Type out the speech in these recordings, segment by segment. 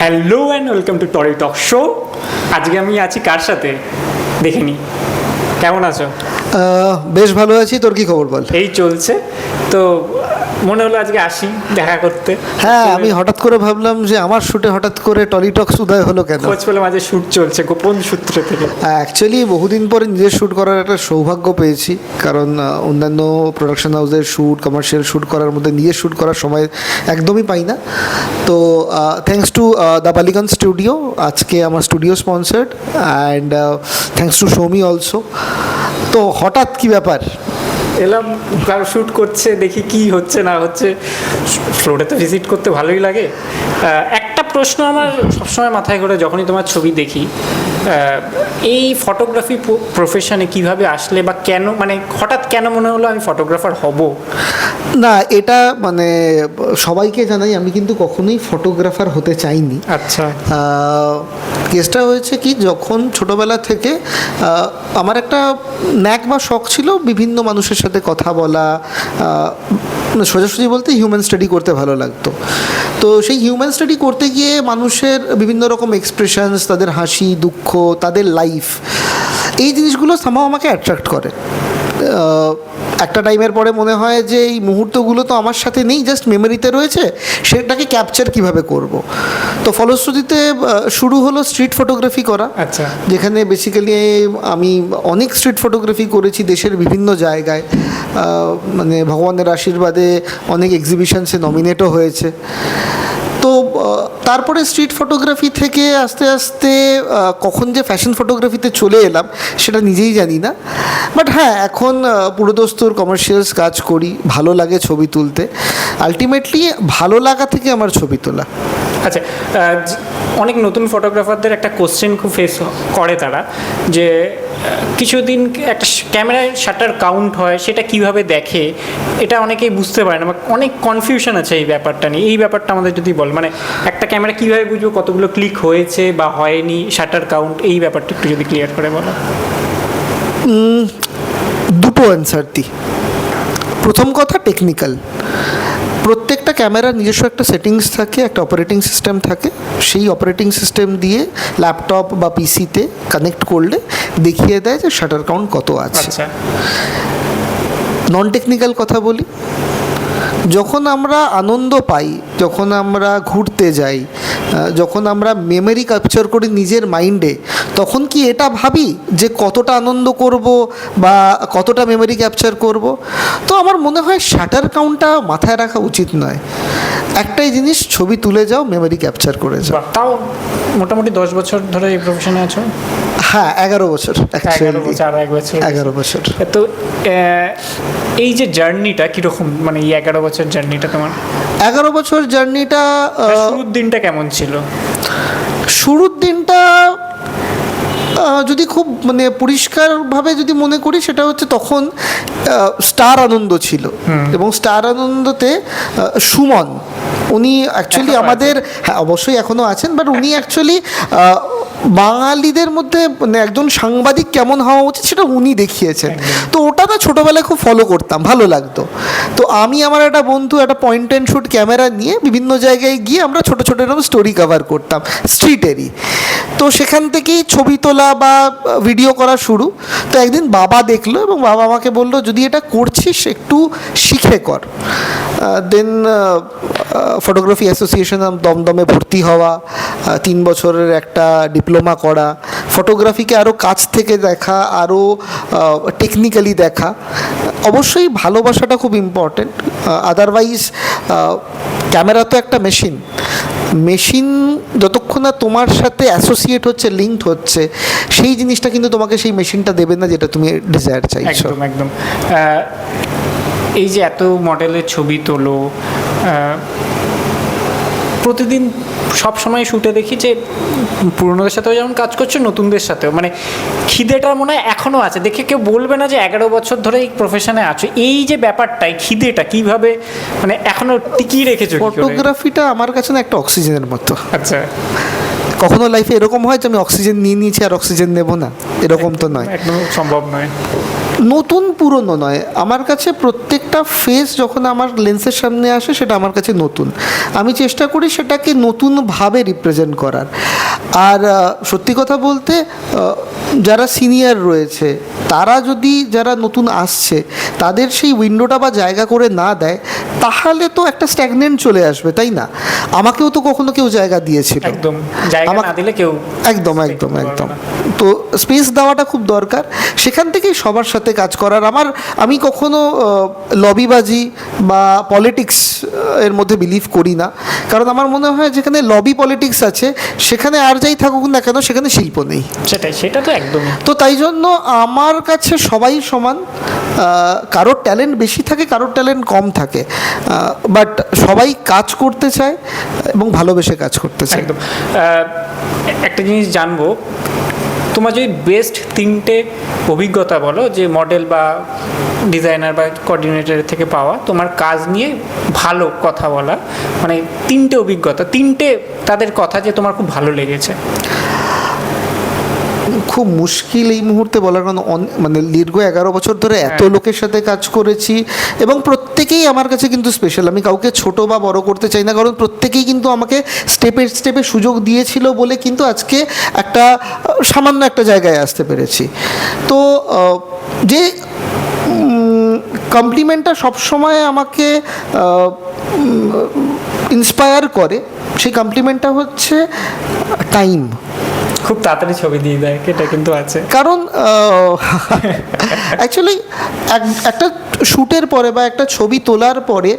Hello and welcome to টরি talk show আজকে আমি আছি কার সাথে? দেখিনি কেমন আছো? বেশ ভালো আছি। তোর কি খবর বল? এই চলছে। তো মনে হলো আজকে আসি দেখা করতে। হ্যাঁ আমি হঠাৎ করে ভাবলাম যে আমার শুটে হঠাৎ করে টলিটক্স উদয় হলো কেন? খোঁজ পেলাম আজকে শ্যুট চলছে গোপন সূত্র থেকে। অ্যাকচুয়ালি বহুদিন পরে নিজের শ্যুট করার একটা সৌভাগ্য পেয়েছি কারণ অন্যান্য প্রোডাকশন হাউসের শ্যুট কমার্শিয়াল শ্যুট করার মধ্যে নিজের শ্যুট করার সময় একদমই পাই না। তো থ্যাংকস টু দ্য বালিগন স্টুডিও আজকে আমার studio sponsored and thanks to Soumi also তো হঠাৎ কি ব্যাপার? এলাম, কারও শ্যুট করছে, দেখি কি হচ্ছে, না হচ্ছে। ফ্লোরে তো ভিজিট করতে ভালোই লাগে। একটা প্রশ্ন আমার সবসময় মাথায় ঘোরে যখনই তোমার ছবি দেখি। এই ফটোগ্রাফি প্রফেশনে কীভাবে আসলে বা কেন মানে হঠাৎ কেন মনে হলো আমি ফটোগ্রাফার হব? না এটা মানে সবাইকে জানাই আমি কিন্তু কখনোই ফটোগ্রাফার হতে চাইনি। আচ্ছা। কেসটা হয়েছে কি যখন ছোটবেলা থেকে আমার একটা ন্যাক বা শখ ছিল বিভিন্ন মানুষের সাথে কথা বলা মানে সোজাসুজি বলতে হিউম্যান স্টাডি করতে ভালো লাগতো। তো সেই হিউম্যান স্টাডি করতে গিয়ে মানুষের বিভিন্ন রকম এক্সপ্রেশনস তাদের হাসি দুঃখ তাদের লাইফ এই জিনিসগুলো সামাও আমাকে অ্যাট্রাক্ট করে। একটা টাইমের পরে মনে হয় যে এই মুহূর্তগুলো তো আমার সাথে নেই জাস্ট মেমোরিতে রয়েছে সেটাকে ক্যাপচার কীভাবে করব? তো ফলশ্রুতিতে শুরু হলো স্ট্রিট ফটোগ্রাফি করা আচ্ছা। যেখানে বেসিক্যালি আমি অনেক স্ট্রিট ফটোগ্রাফি করেছি দেশের বিভিন্ন জায়গায়। মানে ভগবানের আশীর্বাদে অনেক এক্সিবিশনসে নমিনেটও হয়েছে। তো তারপরে স্ট্রিট ফটোগ্রাফি থেকে আস্তে আস্তে কখন যে ফ্যাশন ফটোগ্রাফিতে চলে এলাম, সেটা নিজেই জানি না। বাট হ্যাঁ এখন পুরোদস্তুর কমার্শিয়ালস কাজ করি, ভালো লাগে ছবি তুলতে। আলটিমেটলি ভালো লাগা থেকে আমার ছবি তোলা। আচ্ছা অনেক নতুন ফটোগ্রাফারদের একটা কোশ্চেন খুব ফেস করে তারা, যে কিছুদিন একটা ক্যামেরায় শাটার কাউন্ট হয়, সেটা কীভাবে দেখে, এটা অনেকেই বুঝতে পারে না, বা অনেক কনফিউশন আছে এই ব্যাপারটা নিয়ে। এই ব্যাপারটা আমাদের যদি বল মানে একটা ক্যামেরা কীভাবে বুঝব কতগুলো ক্লিক হয়েছে বা হয়নি শাটার কাউন্ট এই ব্যাপারটা একটু যদি ক্লিয়ার করে বলো। দুটো অ্যান্সার দিই প্রথম কথা টেকনিক্যাল প্রত্যেকটা ক্যামেরার নিজস্ব একটা সেটিংস থাকে একটা অপারেটিং সিস্টেম থাকে। সেই অপারেটিং সিস্টেম দিয়ে ল্যাপটপ বা পিসিতে কানেক্ট করলে দেখিয়ে দেয় যে শাটার কাউন্ট কত আছে। আচ্ছা। নন টেকনিক্যাল কথা বলি। যখন আমরা আনন্দ পাই যখন আমরা ঘুরতে যাই যখন আমরা মেমোরি ক্যাপচার করি নিজের মাইন্ডে তখন কি এটা ভাবি যে কতটা আনন্দ করব বা কতটা মেমোরি ক্যাপচার করব? তো আমার মনে হয় শাটার কাউন্টটা মাথায় রাখা উচিত নয়। একটাই জিনিস ছবি তুলে যাও মেমোরি ক্যাপচার করে যাও। তাও মোটামুটি দশ বছর ধরে এই প্রফেশনে আছো? হ্যাঁ এগারো বছর এগারো বছর আর এক বছর। এগারো বছর। তো এই যে জার্নিটা কীরকম? মানে এই এগারো বছর জার্নিটা তোমার? এগারো বছর জার্নিটা শুরুর দিনটা কেমন ছিল? শুরুর দিনটা যদি খুব মানে পরিষ্কারভাবে যদি মনে করি সেটা হচ্ছে তখন স্টার আনন্দ ছিল। এবং স্টার আনন্দতে সুমন উনি অ্যাকচুয়ালি আমাদের হ্যাঁ অবশ্যই এখনও আছেন বাট উনি অ্যাকচুয়ালি বাঙালিদের মধ্যে মানে একজন সাংবাদিক কেমন হওয়া উচিত সেটা উনি দেখিয়েছেন। তো ওটা না ছোটোবেলায় খুব ফলো করতাম ভালো লাগতো। তো আমি আমার একটা বন্ধু একটা পয়েন্ট অ্যান্ড শ্যুট ক্যামেরা নিয়ে বিভিন্ন জায়গায় গিয়ে আমরা ছোটো ছোটো এরকম স্টোরি কভার করতাম স্ট্রিটেরই তো সেখান থেকেই ছবি তোলা বা ভিডিও করা শুরু। তো একদিন বাবা দেখল এবং বাবা আমাকে বলল যদি এটা করছিস একটু শিখে কর। দেন ফটোগ্রাফি অ্যাসোসিয়েশন দমদমে ভর্তি হওয়া তিন বছরের একটা ডিপ্লোমা করা, ফটোগ্রাফিকে আরও কাছ থেকে দেখা আরও টেকনিক্যালি দেখা, অবশ্যই ভালোবাসাটা খুব ইম্পর্টেন্ট আদারওয়াইজ ক্যামেরা তো একটা মেশিন মেশিন যতক্ষণ না তোমার সাথে অ্যাসোসিয়েট হচ্ছে লিঙ্ক হচ্ছে, সেই জিনিসটা কিন্তু তোমাকে সেই মেশিনটা দেবে না যেটা তুমি ডিজায়ার চাইছো। একদম একদম। এই যে এত মডেলের ছবি তোলো প্রতিদিন সব সময় শুটে দেখি যে পুরনোদের সাথেও যেমন কাজ করছ নতুনদের সাথেও। মানে খিদেটা মনে হয় এখনও আছে। দেখে কেউ বলবে না যে এগারো বছর ধরে এই প্রফেশনে আছো। এই যে ব্যাপারটাই খিদেটা কীভাবে মানে এখনও টিকিয়ে রেখেছো ফটোগ্রাফিটা আমার কাছে না একটা অক্সিজেনের মতো। আচ্ছা। কখনো লাইফে এরকম হয় যে আমি অক্সিজেন নিয়ে নিয়েছি আর অক্সিজেন নেব না? এরকম তো নয়। একদম সম্ভব নয়। নতুন পুরনো নয়। আমার কাছে প্রত্যেকটা ফেস যখন আমার লেন্সের সামনে আসে, সেটা আমার কাছে নতুন। আমি চেষ্টা করি সেটাকে নতুনভাবে রিপ্রেজেন্ট করার। আর সত্যি কথা বলতে যারা সিনিয়র রয়েছে, তারা যদি যারা নতুন আসছে, তাদের সেই উইন্ডোটা বা জায়গা করে না দেয় তাহলে তো একটা স্ট্যাগনেন্ট চলে আসবে তাই না? আমাকেও তো কখনো কেউ জায়গা দিয়েছিল। একদম জায়গা না দিলে কেউ একদম একদম একদম। তো স্পেস দেওয়াটা খুব দরকার। সেখান থেকেই সবার সাথে কাজ করার। আমার আমি কখনো লবিবাজি বা পলিটিক্স এর মধ্যে বিলিভ করি না। কারণ আমার মনে হয় যেখানে লবি পলিটিক্স আছে সেখানে আর যাই থাকুক না কেন সেখানে শিল্প নেই। সেটাই সেটা তো একদম। তো তাই জন্য আমার কাছে সবাই সমান কারোর ট্যালেন্ট বেশি থাকে কারোর ট্যালেন্ট কম থাকে। বাট সবাই কাজ করতে চায় এবং ভালোবেসে কাজ করতে চায়। একদম। একটা জিনিস জানব, তোমার যদি বেস্ট তিনটে অভিজ্ঞতা বলো, যে মডেল বা ডিজাইনার বা কোঅর্ডিনেটর থেকে পাওয়া, তোমার কাজ নিয়ে ভালো কথা বলা মানে তিনটে অভিজ্ঞতা, তিনটে তাদের কথা যে তোমার খুব ভালো লেগেছে। খুব মুশকিল এই মুহূর্তে বলার কারণ অন- মানে দীর্ঘ এগারো বছর ধরে এত হ্যাঁ। লোকের সাথে কাজ করেছি এবং প্রত্যেকেই আমার কাছে কিন্তু স্পেশাল আমি কাউকে ছোট বা বড় করতে চাই না কারণ প্রত্যেকেই কিন্তু আমাকে স্টেপে স্টেপে সুযোগ দিয়েছিল বলে কিন্তু আজকে একটা সামান্য একটা জায়গায় আসতে পেরেছি। তো যে কমপ্লিমেন্টটা সবসময় আমাকে ইন্সপায়ার করে সেই কমপ্লিমেন্টটা হচ্ছে টাইম খুব তাড়াতাড়ি ছবি দিয়ে দেয়, এটা কিন্তু আছে। কারণ অ্যাকচুয়ালি একটা শ্যুটের পরে বা একটা ছবি তোলার পরে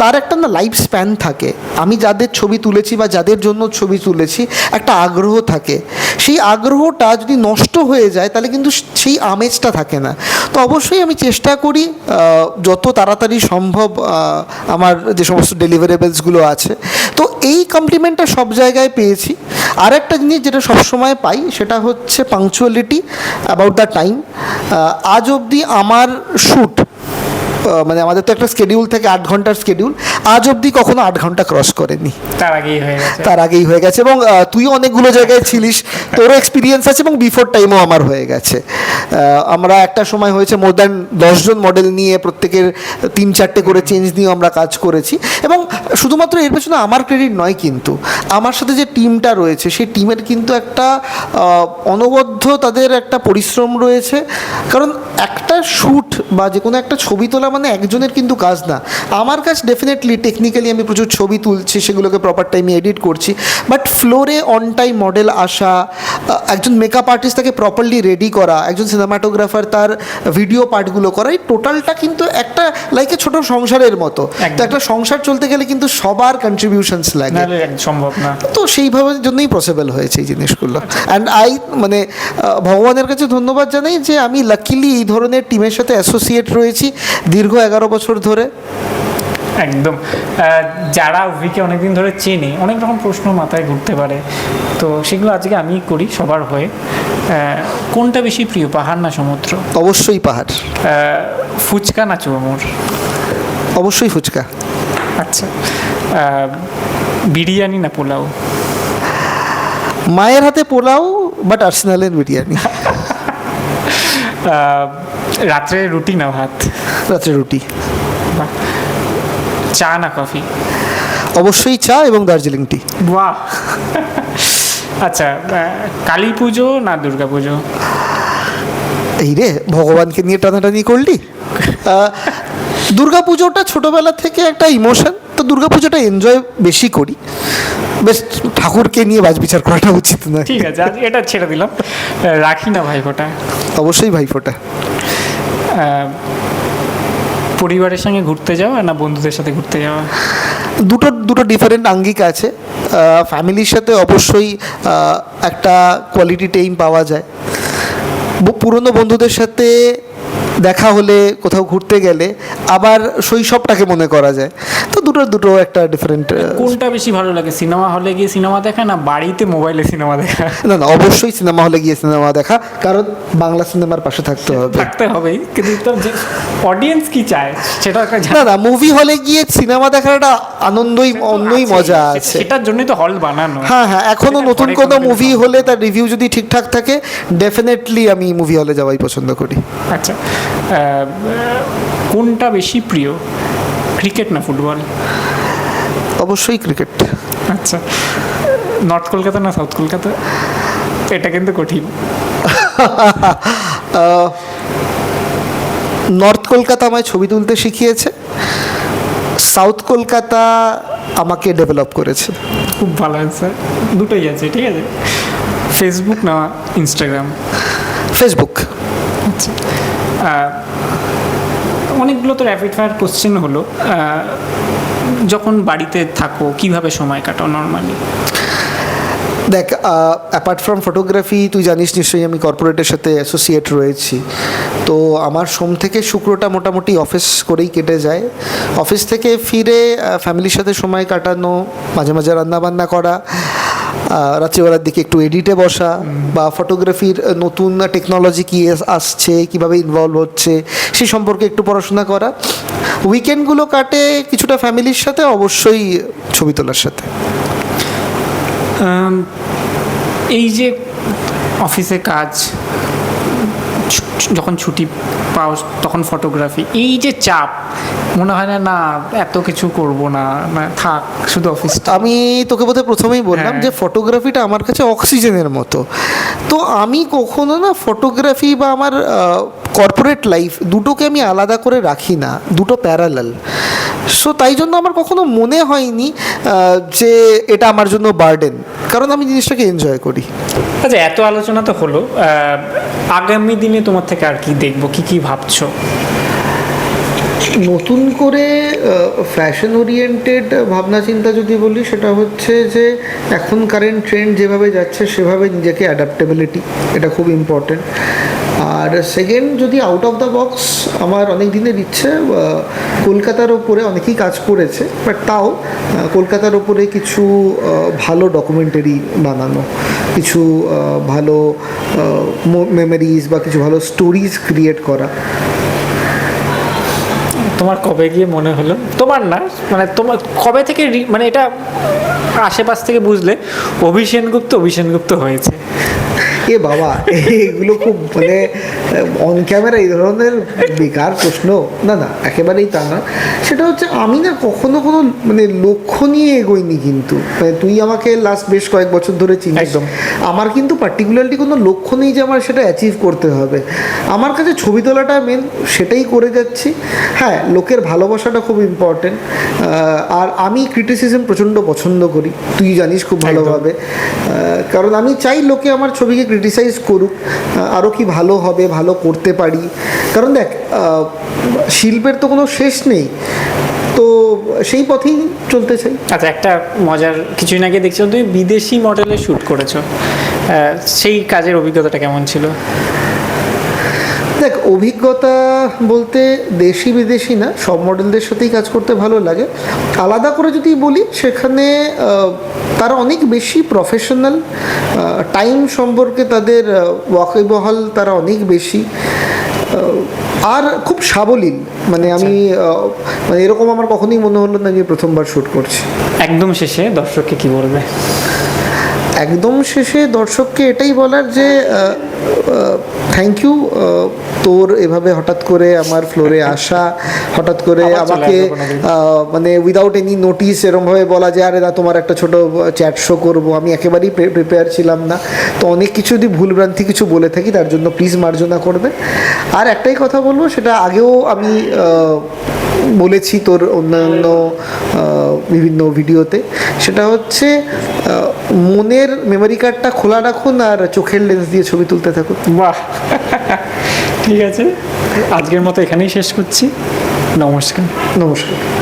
তার একটা না লাইফ স্প্যান থাকে। আমি যাদের ছবি তুলেছি বা যাদের জন্য ছবি তুলেছি, একটা আগ্রহ থাকে। সেই আগ্রহটা যদি নষ্ট হয়ে যায়, তাহলে কিন্তু সেই আমেজটা থাকে না। তো অবশ্যই আমি চেষ্টা করি যত তাড়াতাড়ি সম্ভব আমার যে সমস্ত ডেলিভারেবলসগুলো আছে। তো এই কমপ্লিমেন্টটা সব জায়গায় পেয়েছি। আর একটা জিনিস যেটা সবসময় পাই সেটা হচ্ছে পাংচুয়ালিটি অ্যাবাউট দ্য টাইম আজ অবধি আমার শ্যুট মানে আমাদের তো একটা স্কেডিউল থেকে, আট ঘণ্টার স্কেডিউল আজ অবধি কখনো আট ঘণ্টা ক্রস করেনি। তার আগেই হয়ে গেছে। তার আগেই হয়ে গেছে এবং তুইও অনেকগুলো জায়গায় ছিলিস তোরও এক্সপিরিয়েন্স আছে এবং বিফোর টাইমও আমার হয়ে গেছে। আমরা একটা সময় হয়েছে মোর দ্যান দশজন মডেল নিয়ে প্রত্যেকের তিন চারটে করে চেঞ্জ নিয়ে আমরা কাজ করেছি। এবং শুধুমাত্র এর পেছনে আমার ক্রেডিট নয় কিন্তু আমার সাথে যে টিমটা রয়েছে সেই টিমের কিন্তু একটা অনবদ্য তাদের একটা পরিশ্রম রয়েছে। কারণ একটা শ্যুট বা যে কোনো একটা ছবি তোলা মানে একজনের কিন্তু কাজ না। আমার কাজ ডেফিনেটলি টেকনিক্যালি আমি প্রচুর ছবি তুলছি সেগুলোকে প্রপার টাইমে এডিট করছি বাট ফ্লোরে অন টাইম মডেল আসা একজন মেকআপ আর্টিস্ট তাকে প্রপারলি রেডি করা একজন সিনেমাটোগ্রাফার তার ভিডিও পার্টগুলো করা এই টোটালটা কিন্তু একটা লাইক ছোট সংসারের মতো। তো একটা সংসার চলতে গেলে কিন্তু সবার কন্ট্রিবিউশনস লাগে। সম্ভব না। তো সেইভাবে জন্যই পসিবল হয়েছে এই জিনিসগুলো। অ্যান্ড আই মানে ভগবানের কাছে ধন্যবাদ জানাই যে আমি লাকিলি এই ধরনের টিমের সাথে অ্যাসোসিয়েট রয়েছি দীর্ঘ এগারো বছর ধরে। একদম। যারা উভিকে অনেকদিন ধরে চেনে অনেক রকম প্রশ্ন মাথায় ঘুরতে পারে। তো সেগুলো আজকে আমি করি সবার হয়ে। কোনটা বেশি প্রিয় পাহাড় না সমুদ্র? অবশ্যই পাহাড়। ফুচকা না চুয়ামুর অবশ্যই ফুচকা। আচ্ছা। বিরিয়ানি না পোলাও? মায়ের হাতে পোলাও বাট আর্সেনালের বিরিয়ানি। রাত্রে রুটি না ভাত? রাত্রে রুটি। চা না কফি? অবশ্যই চা এবং দার্জিলিং টি। বাহ। আচ্ছা কালী পুজো না দুর্গা পুজো? এই রে ভগবানকে নিয়ে টানাটানি করলি? দুর্গা পুজোটা ছোটবেলা থেকে একটা ইমোশন তো দুর্গা পুজোটা এনজয় বেশি করি। বেশ ঠাকুরকে নিয়ে বাজ বিচার করাটা উচিত না ঠিক আছে এটা ছেড়ে দিলাম। রাখি না ভাইফোঁটা? অবশ্যই ভাইফোঁটা। পরিবারের সঙ্গে ঘুরতে যাওয়া না বন্ধুদের সাথে ঘুরতে যাওয়া? দুটো দুটো ডিফারেন্ট আঙ্গিক আছে। ফ্যামিলির সাথে অবশ্যই একটা কোয়ালিটি টাইম পাওয়া যায়। পুরনো বন্ধুদের সাথে দেখা হলে কোথাও ঘুরতে গেলে আবার শৈশবটাকে মনে করা যায়। দুটো দুটো একটা ডিফারেন্ট কোনটা বেশি ভালো লাগে? সিনেমা হলে গিয়ে সিনেমা দেখা না বাড়িতে মোবাইলে সিনেমা দেখা? না না অবশ্যই সিনেমা হলে গিয়ে সিনেমা দেখা কারণ বাংলা সিনেমার পাশে থাকতে হবে। থাকতে হবেই কিন্তু অডিয়েন্স কি চায় সেটা না না মুভি হলে গিয়ে সিনেমা দেখার একটা আনন্দই অন্যই মজা আছে। সেটার জন্যই তো হল বানানো। হ্যাঁ হ্যাঁ এখনও নতুন কোনো মুভি হলে তার রিভিউ যদি ঠিকঠাক থাকে ডেফিনেটলি আমি মুভি হলে যাওয়াই পছন্দ করি। আচ্ছা কোনটা বেশি প্রিয়? ক্রিকেট না ফুটবল? অবশ্যই ক্রিকেট। আচ্ছা। নর্থ কলকাতা না সাউথ কলকাতা? এটা কিন্তু কঠিন। নর্থ কলকাতা আমায় ছবি তুলতে শিখিয়েছে। সাউথ কলকাতা আমাকে ডেভেলপ করেছে। খুব ভালো অ্যান্সার দুটোই আছে ঠিক আছে? ফেসবুক না ইনস্টাগ্রাম ফেসবুক আচ্ছা। অনেকগুলো তো র্যাপিড ফায়ার কোশ্চেন হলো যখন বাড়িতে থাকো, কীভাবে সময় কাটাও নর্মালি দেখ অ্যাপার্ট ফ্রম ফটোগ্রাফি তুই জানিস নিশ্চয়ই আমি কর্পোরেটের সাথে অ্যাসোসিয়েট রয়েছি। তো আমার সোম থেকে শুক্রটা মোটামুটি অফিস করেই কেটে যায়। অফিস থেকে ফিরে ফ্যামিলির সাথে সময় কাটানো, মাঝে মাঝে রান্নাবান্না করা রাত্রিবেলার দিকে একটু এডিটে বসা বা ফটোগ্রাফির নতুন টেকনোলজি কী আসছে, কীভাবে ইনভলভ হচ্ছে, সে সম্পর্কে একটু পড়াশোনা করা। উইকেন্ডগুলো কাটে কিছুটা ফ্যামিলির সাথে, অবশ্যই ছবি তোলার সাথে। এই যে অফিসে কাজ যখন ছুটি পাও তখন ফটোগ্রাফি এই যে চাপ মনে হয় না না এত কিছু করব না না থাক শুধু অফিস আমি তোকে বোধহয় প্রথমেই বললাম হ্যাঁ। যে ফটোগ্রাফিটা আমার কাছে অক্সিজেনের মতো। তো আমি কখনো না ফটোগ্রাফি বা আমার কর্পোরেট লাইফ দুটোকে আমি আলাদা করে রাখি না দুটো প্যারালাল সো তাই জন্য আমার কখনো মনে হয়নি যে এটা আমার জন্য বার্ডেন কারণ আমি জিনিসটাকে এনজয় করি। আচ্ছা এত আলোচনা তো হলো আগামী দিনে তোমার থেকে আর কি দেখব কি কি ভাবছ? নতুন করে ফ্যাশন ওরিয়েন্টেড ভাবনা চিন্তা যদি বলি সেটা হচ্ছে যে এখন কারেন্ট ট্রেন্ড যেভাবে যাচ্ছে সেভাবে নিজেকে অ্যাডাপ্টেবিলিটি এটা খুব ইম্পর্টেন্ট আর সেকেন্ড যদি আউট অফ দ্য বক্স আমার অনেক দিনের ইচ্ছে কলকাতার ওপরে অনেকেই কাজ করেছে বাট তাও কলকাতার ওপরে কিছু ভালো ডকুমেন্টারি বানানো, কিছু ভালো মেমোরিজ বা কিছু ভালো স্টোরিজ ক্রিয়েট করা। তোমার কবে গিয়ে মনে হলো? তোমার না মানে তোমার কবে থেকে মানে এটা আশেপাশ থেকে বুঝলে, অভিষেন গুপ্ত অভিষেন গুপ্ত হয়েছে। এ বাবা এগুলো খুব মানে অন ক্যামেরা এই ধরনের বেকার প্রশ্ন। না না একেবারেই তা না। সেটা হচ্ছে আমি না কখনো কোনো মানে লক্ষ্য নিয়ে এগোইনি কিন্তু। মানে তুই আমাকে লাস্ট বেশ কয়েক বছর ধরে চিনিস। একদম। আমার কিন্তু পার্টিকুলারলি কোনো লক্ষ্য নেই যে আমার সেটা অ্যাচিভ করতে হবে। আমার কাছে ছবি তোলাটা মেন সেটাই করে যাচ্ছি। হ্যাঁ লোকের ভালোবাসাটা খুব ইম্পর্টেন্ট আর আমি ক্রিটিসিজম প্রচণ্ড পছন্দ করি। তুই জানিস খুব ভালোভাবে। কারণ আমি চাই লোকে আমার ছবিকে ক্রিটিসাইজ করুক আরও কি ভালো হবে, ভালো করতে পারি। কারণ দেখ শিল্পের তো কোনো শেষ নেই। তো সেই পথেই চলতে চাই। আচ্ছা একটা মজার কিছুদিন আগে দেখছিলাম, তুমি বিদেশি মডেলে শ্যুট করেছ। সেই কাজের অভিজ্ঞতাটা কেমন ছিল? দেখ অভিজ্ঞতা বলতে দেশি বিদেশি না সব মডেলদের সাথেই কাজ করতে ভালো লাগে। আলাদা করে যদি বলি সেখানে তারা অনেক বেশি প্রফেশনাল টাইম সম্পর্কে তাদের ওয়াকিবহাল তারা অনেক বেশি। আর খুব সাবলীল মানে আমি মানে এরকম আমার কখনোই মনে হলো না যে প্রথমবার শ্যুট করছি। একদম শেষে দর্শককে কি বলবে? একদম শেষে দর্শককে এটাই বলার যে থ্যাংক ইউ তোর এভাবে হঠাৎ করে আমার ফ্লোরে আসা হঠাৎ করে আমাকে মানে উইদাউট এনি নোটিস এরমভাবে বলা যে আরে না তোমার একটা ছোট চ্যাট শো করব। আমি একেবারেই প্রিপেয়ার ছিলাম না। তো অনেক কিছু যদি ভুলভ্রান্তি কিছু বলে থাকি তার জন্য প্লিজ মার্জনা করবে। আর একটাই কথা বলব সেটা আগেও আমি বলেছি তোর অন্যান্য বিভিন্ন ভিডিওতে সেটা হচ্ছে মনের মেমোরি কার্ডটা খোলা রাখুন আর চোখের লেন্স দিয়ে ছবি তুলতে থাকুন। বাহ। ঠিক আছে। আজকের মতো এখানেই শেষ করছি। নমস্কার। নমস্কার।